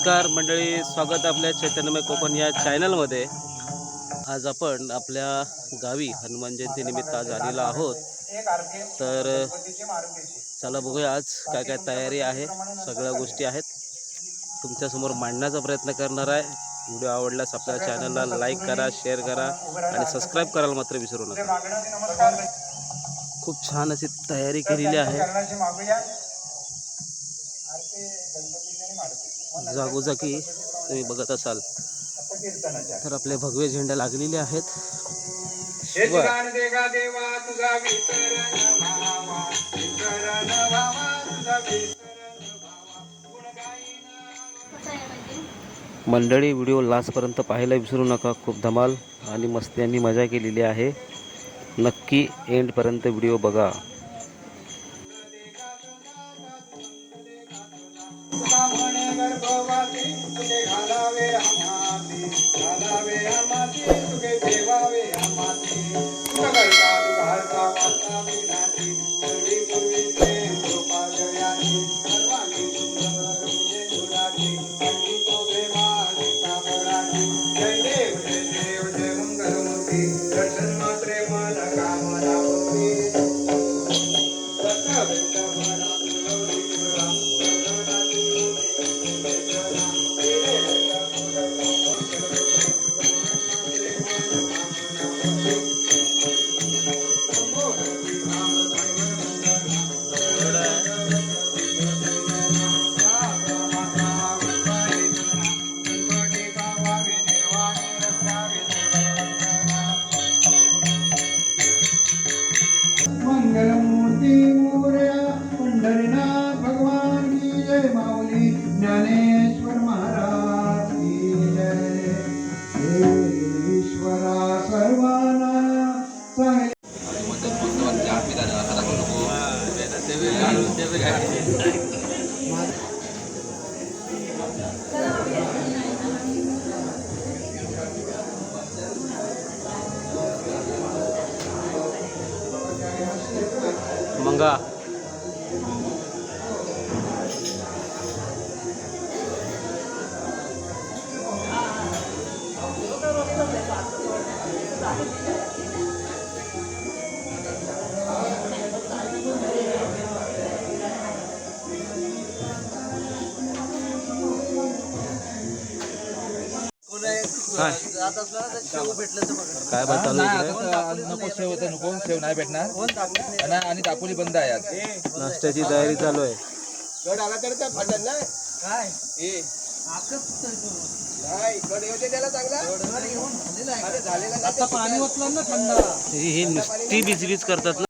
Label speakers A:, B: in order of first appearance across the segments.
A: नमस्कार मंडळी. स्वागत आपल्या चैतन्यमय कोकण या चॅनलमध्ये. आज आपण आपल्या गावी हनुमान जयंतीनिमित्त आज आलेलो आहोत. तर चला बघूया आज काय काय तयारी आहे. सगळ्या गोष्टी आहेत. तुमच्यासमोर मांडण्याचा प्रयत्न करणार आहे. व्हिडिओ आवडल्यास आपल्या चॅनलला लाईक करा शेअर करा आणि सबस्क्राईब करायला मात्र विसरू नका. खूप छान अशी तयारी केलेली आहे. जागोजागी तुम्ही बघत असाल. तर आपले भगवे झेंडे लागलेले आहेत. मंडळी व्हिडिओ लास्टपर्यंत पाहायला विसरू नका. खूप धमाल आणि मस्ती आणि मजा केलेली आहे. नक्की एंडपर्यंत व्हिडिओ बघा. Gracias. काय बात चालू आहे इकडे?
B: नको तर नको शेव नाही भेटणार. आणि- आणि दापोली बंद आहे आज.
A: नाश्त्याची तयारी चालू आहे. ही ही नुसती बिजबीज करतात ना.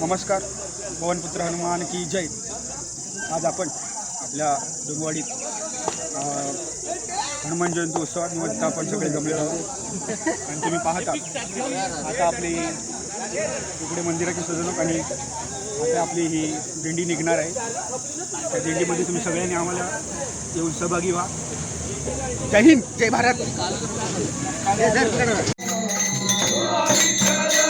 C: नमस्कार पवनपुत्र हनुमान की जय. आज आपण आपल्या डोंगवाडीत हनुमान जयंती उत्सवानिमित्त आपण सगळे जमलेलो आहोत. आणि तुम्ही पाहता आता आपली इकडे मंदिराची सजवणूक आणि आता आपली ही दिंडी निघणार आहे. त्या दिंडीमध्ये तुम्ही सगळ्यांनी आम्हाला येऊन सहभागी व्हा. जय हिंद जय भारत.
D: Hare Krishna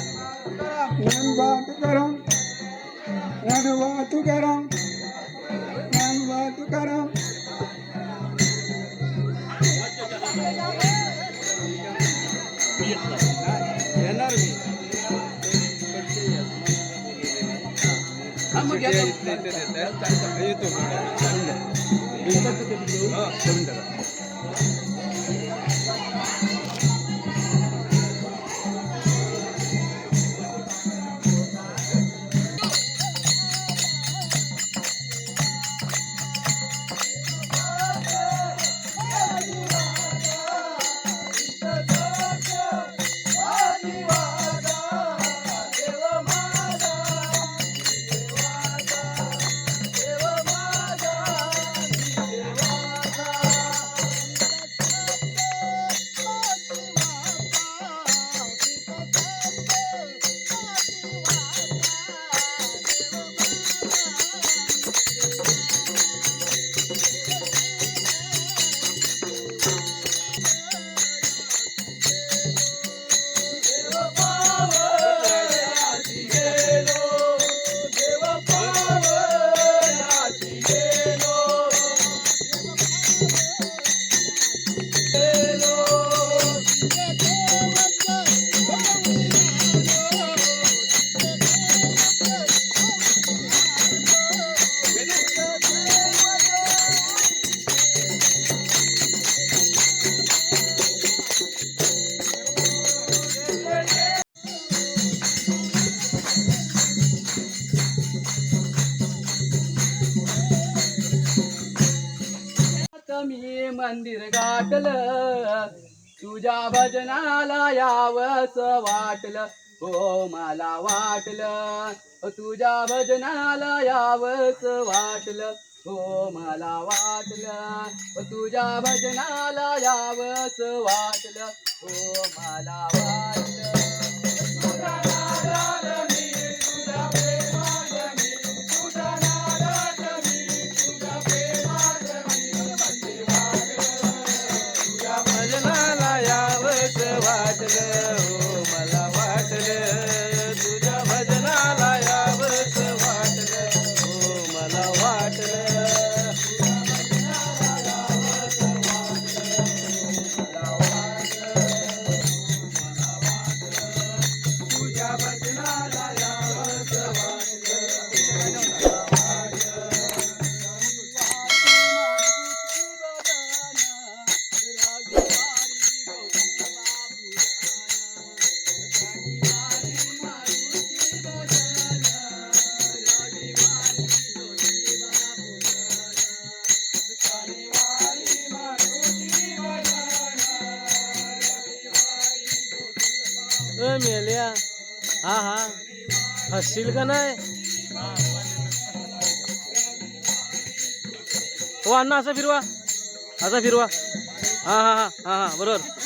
A: نانو وات کرم
E: نانو وات کرم तुझ्या भजनाला यावस वाटलं. हो मला वाटलं. तुझ्या भजनाला यावस वाटलं. हो मला वाटलं. तुझ्या भजनाला यावस वाटलं. हो मला वाटलं.
F: हसशील का नाही? हो अण्णा असं फिरवा. असं फिरवा. हां हा हा हा हा बरोबर.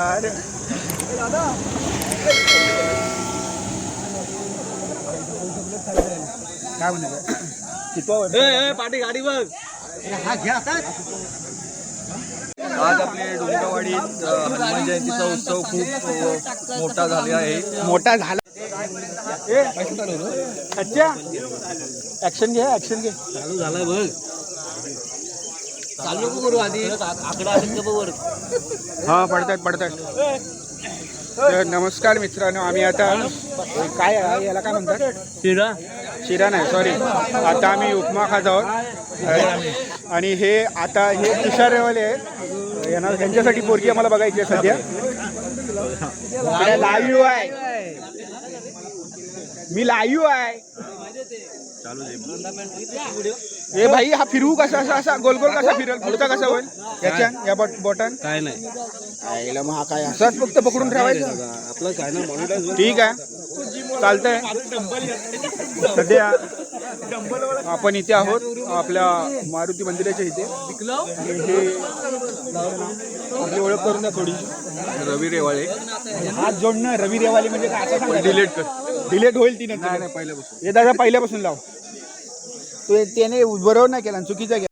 A: नमस्कार काय
F: पाठी गाडी बघ.
C: आज आपले डोंगरवाडीत हनुमान जयंतीचा उत्सव खूप मोठा झाला आहे.
A: मोठा झाला. ऍक्शन घे ऍक्शन घे.
F: चालू झालाय बघ. चालू करू आधी. आकडा
A: हा पडतायत पडतायत. तर नमस्कार मित्रांनो आम्ही आता काय आहे? याला काय म्हणतात?
F: शिरा.
A: शिरा नाही सॉरी आता आम्ही उपमा खात आहोत. आणि हे आता हे तुषारवाले आहेत. यांना त्यांच्यासाठी पोरगी आम्हाला बघायची आहे सध्या. लाईव्ह आहे. मी लाईव्ह आहे. ए भाई हा फिरवू कसा असा असा गोल गोल कसा फिरल? पुढचा कसा होईल? याच्या या बॉट बॉटन?
F: काय नाही.
A: आईला मग हा काय असाच फक्त पकडून ठेवायचं.
F: आपलं काय ना
A: ठीक आहे. चालतंय. सध्या आपण इथे आहोत आपल्या मारुती मंदिराच्या इथे. हे आपली ओळख करून द्या थोडी.
C: रवी रेवाळे.
A: हात जोडणं रवी रेवाली म्हणजे काय
C: डिलीट कर.
A: डिलेट होईल ती नंतर
C: पहिल्यापासून.
A: हे दादा पहिल्यापासून लाव. तो त्याने बरोबर नाही केला आणि चुकीचा केला